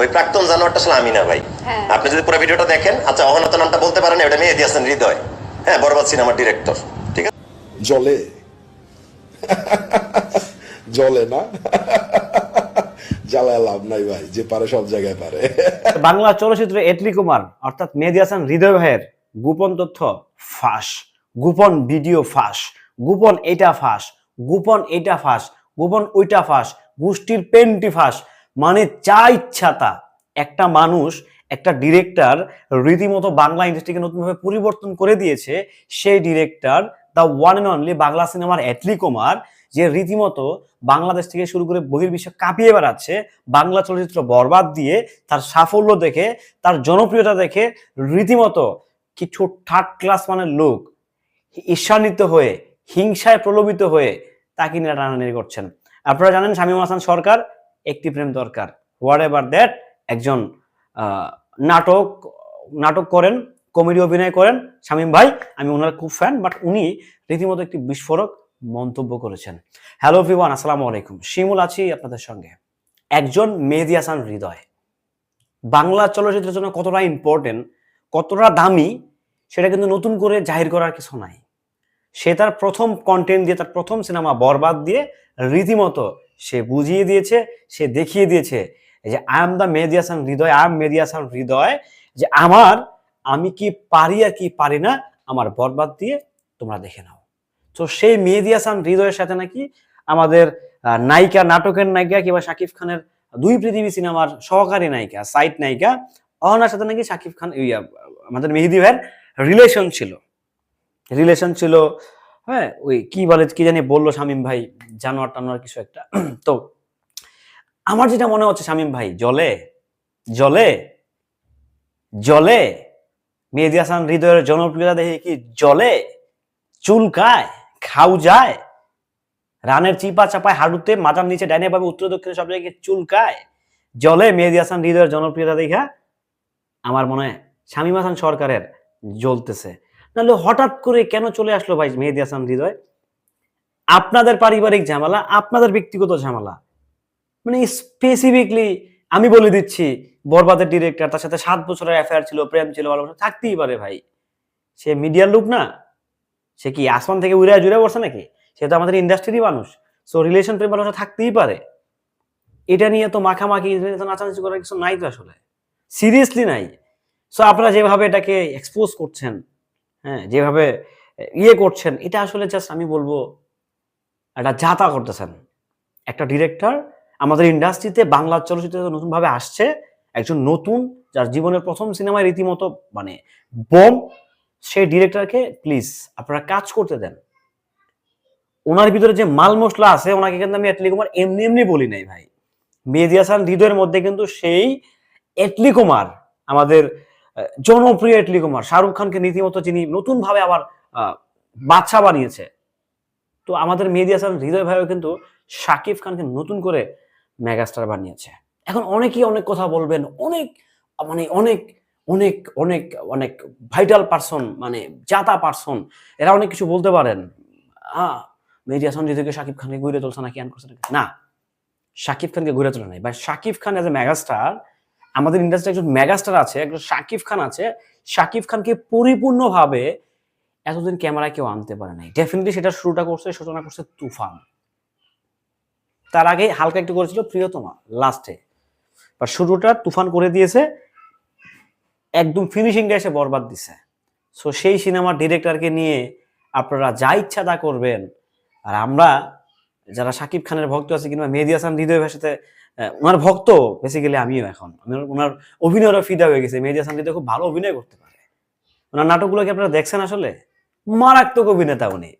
ওই প্রাক্তন জানোয়ারটা আসলে আমি না ভাই। হ্যাঁ। আপনি যদি পুরো ভিডিওটা দেখেন আচ্ছা অহনাত নামটা বলতে পারেন এটা মেহেদি হাসান হৃদয়। হ্যাঁ বরবাদ সিনেমার ডিরেক্টর। ঠিক আছে? জলে। জলে না? জ্বালায় লাভ নাই ভাই যে পারে সব জায়গায় পারে। বাংলা চলচ্চিত্র এটলি কুমার অর্থাৎ মেহেদি হাসান হৃদয় ভাইয়ের গোপন তথ্য ফাঁস। গোপন ভিডিও ফাঁস। গোপন এটা ফাঁস। গোপন এটা ফাঁস। গোপন ওইটা ফাঁস। গোষ্ঠীর পেন্টি ফাঁস। মানে যা ইচ্ছা তা। একটা মানুষ, একটা ডিরেক্টর রীতিমতো বাংলা ইন্ডাস্ট্রিকে নতুনভাবে পরিবর্তন করে দিয়েছে, সেই director the one and only Bangla সিনেমার এটলি কুমার যে রীতিমতো বাংলাদেশ থেকে শুরু করে বহির্বিশ্ব কাঁপিয়ে বেড়াচ্ছে, বাংলা চলচ্চিত্র বরবাদ দিয়ে, তার সাফল্য দেখে, তার জনপ্রিয়তা দেখে, রীতিমতো কিছু থার্ড ক্লাস মানের লোক ঈর্ষান্বিত হয়ে, হিংসায় প্রলোভিত হয়ে তাকে নিয়ে টানাটানি করছেন। আপনারা জানেন শামীম হাসান সরকার একটি প্রেম দরকার। হোয়াট এভার দ্যাট একজন নাটক নাটক করেন কমেডি অভিনয় করেন, শামীম ভাই, আমি ওনার খুব ফ্যান বাট উনি রীতিমতো একটি বিস্ফোরক মন্তব্য করেছেন। হ্যালো ভিওয়ান আসসালামু আলাইকুম। শিমুল আছি আপনাদের সঙ্গে। একজন মেহেদি হাসান হৃদয়। বাংলা চলচ্চিত্রের জন্য কতটা ইম্পর্টেন্ট কতটা দামি, সেটা কিন্তু নতুন করে জাহির করার কিছু নাই। সে তার প্রথম কন্টেন্ট দিয়ে, তার প্রথম সিনেমা বরবাদ দিয়ে রীতিমতো সে বুঝিয়ে দিয়েছে, সে দেখিয়ে দিয়েছে যে I am the Mehedi Hasan Hriday I am Mehedi Hasan Hriday, যে আমার, আমি কি পারি আর কি পারি না, আমার বরবাদ দিয়ে তোমরা দেখে নাও। তো সেই মেহেদিয়াসান হৃদয়ের সাথে নাকি আমাদের নায়িকা, নাটকের নায়িকা কিংবা শাকিব খানের দুই পৃথিবী সিনেমার সহকারী নায়িকা সাইট নায়িকা অহনার সাথে নাকি শাকিব খান আমাদের মেহেদি ভাইয়ের রিলেশন ছিল। রিলেশন ছিল হ্যাঁ ওই কি বলে, কি জানি বলল শামিম ভাই, জানোয়ার টানোয়ার কিছু একটা। তো, আমার যেটা মনে হচ্ছে শামিম ভাই, জলে জলে জলে, মেহেদি হাসান হৃদয়ের জনপ্রিয়তা দেখে কি জলে চুলকায় খাও যায়, রানের চিপা চাপায় হাডুতে মাথার নিচে ডাইনে পাবে উত্তর দক্ষিণে সব জায়গায় চুলকায় জলে মেহেদি হাসান হৃদয়ের জনপ্রিয়তা দেখা আমার মনে হয় শামীম হাসান সরকারের জ্বলতেছে। নাহলে হঠাৎ করে কেন চলে আসলো ভাই মেহেদি হাসান হৃদয়? আপনাদের পারিবারিক ঝামেলা, আপনাদের ব্যক্তিগত ঝামেলা। মানে স্পেসিফিকলি আমি বলে দিচ্ছি, বরবাদের ডিরেক্টর তার সাথে সাত বছরের অ্যাফেয়ার ছিল, প্রেম ছিল, ভালোবাসা থাকতেই পারে ভাই। সে মিডিয়ার লোক না। সে কি আসমান থেকে উড়ে জুড়ে পড়ছে নাকি? সে তো আমাদের ইন্ডাস্ট্রিরই মানুষ। সো রিলেশন প্রেম, ভালোবাসা থাকতেই পারে। এটা নিয়ে তো মাখামাখি, নাচানাচি করার কিছু নাই তো আসলে। সিরিয়াসলি নাই। সো আপনারা যেভাবে এটাকে এক্সপোজ করছেন হ্যাঁ যেভাবে ইয়ে করছেন, এটা আসলে জাস্ট আমি বলব একটা যাতা করতেছেন। একটা ডিরেক্টর আমাদের ইন্ডাস্ট্রিতে বাংলা চলচ্চিত্রে নতুনভাবে আসছে, একজন নতুন, যার জীবনের প্রথম সিনেমায় রীতিমতো মানে বোম সেই ডিরেক্টরকে প্লিজ আপনারা কাজ করতে দেন। ওনার ভিতরে যে মাল মশলা আছে, ওনাকে কিন্তু আমি এটলি কুমার এমনি এমনি বলি নাই ভাই। মেহেদি হাসান হৃদয়ের মধ্যে কিন্তু সেই এটলি কুমার আমাদের জনপ্রিয় এটলি কুমার, শাহরুখ খানকে রীতিমতো যিনি নতুন ভাবে আবার বাদশা বানিয়েছে। তো আমাদের মেহেদি হাসান, হৃদয় ভাইও কিন্তু শাকিব খানকে নতুন করে মেগাস্টার বানিয়েছে। এখন অনেকেই অনেক কথা বলবেন, অনেক মানে অনেক অনেক অনেক অনেক ভাইটাল পার্সন মানে জাতা পার্সন এরা অনেক কিছু বলতে পারেন। আহ মেহেদি হৃদয়কে শাকিব খানকে ঘুরে তুলছে আন করছে না, শাকিব খানকে ঘুরে তোলা নাই। বা Shakib Khan as a megastar আমাদের ইন্ডাস্ট্রি একজন মেগাস্টার আছে, একজন শাকিব খান আছে। শাকিব খানকে পরিপূর্ণভাবে এতদিন ক্যামেরায় কেউ আনতে পারে নাই। ডেফিনেটলি সেটা শুরুটা করছে, সূচনা করছে তুফান। তার আগে হালকা একটু করেছিল প্রিয়তমা লাস্টে বা শুরুটা তুফান করে দিয়েছে, একদম ফিনিশিং এসে বরবাদ দিছে। সো সেই সিনেমার ডিরেক্টরকে নিয়ে আপনারা যা ইচ্ছা তা করবেন। আর আমরা, যারা শাকিব খানের ভক্ত আছে কিংবা মেহেদি হাসান হৃদয় ভাষাতে ওনার ভক্ত বেসিক্যালি আমিও এখন। ওনার- অভিনয়েরও ফিদা হয়ে গেছে। মেহেদি হাসান হৃদয় খুব ভালো অভিনয় করতে পারে। ওনার নাটকগুলো কি আপনারা দেখছেন আসলে? মারাত্মক অভিনেতা উনি।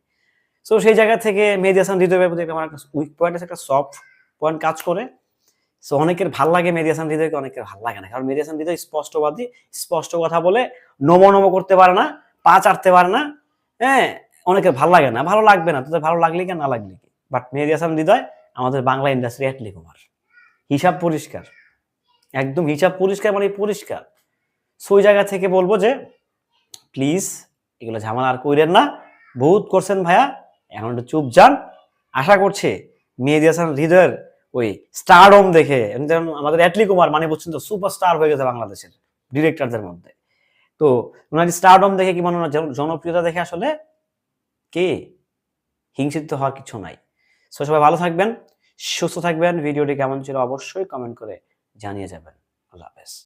সো সেই জায়গা থেকে মেহেদি হাসান হৃদয়ের আমার একটা উইক পয়েন্ট আছে, একটা সফট পয়েন্ট কাজ করে। সো অনেকের ভালো লাগে মেহেদি হাসান, হৃদয়কে অনেকের ভালো লাগে না। কারণ মেহেদি হাসান, হৃদয় স্পষ্টবাদী, স্পষ্ট কথা বলে নম নম করতে পারে না, পা চাটতে পারে না। হ্যাঁ অনেকের ভালো লাগে না। ভালো লাগবে না। তোদের ভালো লাগলে কি না লাগলে কি? বাট মেহেদি হাসান, হৃদয় আমাদের বাংলা ইন্ডাস্ট্রি অ্যাটলি কুমার। হিসাব পরিষ্কার। একদম হিসাব পরিষ্কার মানে পরিষ্কার। সো ওই জায়গা থেকে বলব যে প্লিজ এগুলো ঝামেলা আর কইরেন না। বহুত করছেন ভাইয়া, এখন একটু চুপ যান। আশা করছে মেহেদি হাসান হৃদয়ের ওই স্টারডম দেখে যেমন আমাদের অ্যাটলি কুমার মানে বুঝছেন তো সুপারস্টার হয়ে গেছে বাংলাদেশের ডিরেক্টরদের মধ্যে। তো ওনার স্টারডম দেখে কি মনে জন- জনপ্রিয়তা দেখে আসলে কে? হিংসিত হওয়ার কিছু নাই। সবাই ভালো থাকবেন। সুস্থ থাকবেন ভিডিওটি কেমন ছিল অবশ্যই কমেন্ট করে জানিয়ে যাবেন। আল্লাহ হাফেজ।